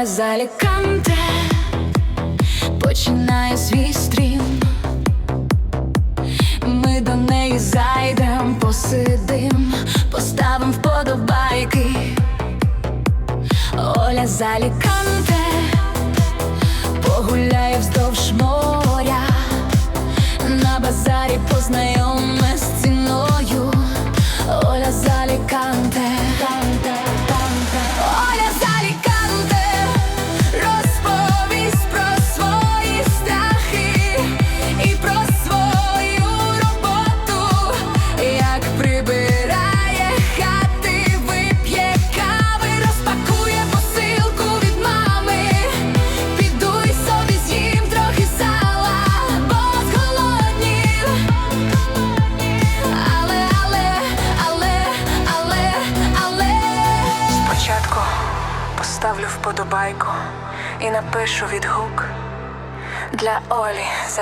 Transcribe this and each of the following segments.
Оля з Аліканте починає свій стрім. Ми до неї зайдем, посидим, поставим вподобайки. Оля з Аліканте погуляє вздовж моря, на базарі познайоме з ціною. Оля з Аліканте, поставлю вподобайку і напишу відгук для Олі з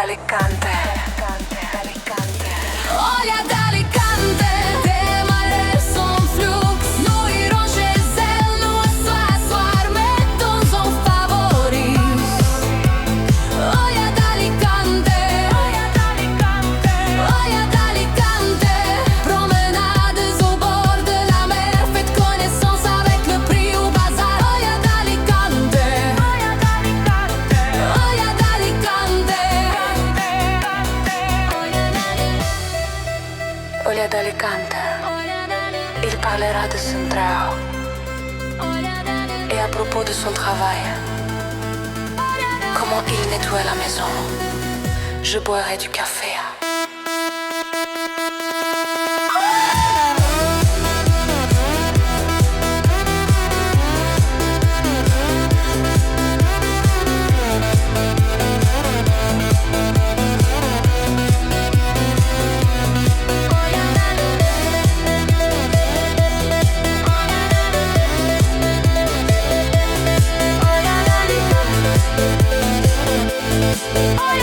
Il parlera de son. Et à propos de son travail, comment il nettoie la maison. Je boirai du café. Oh,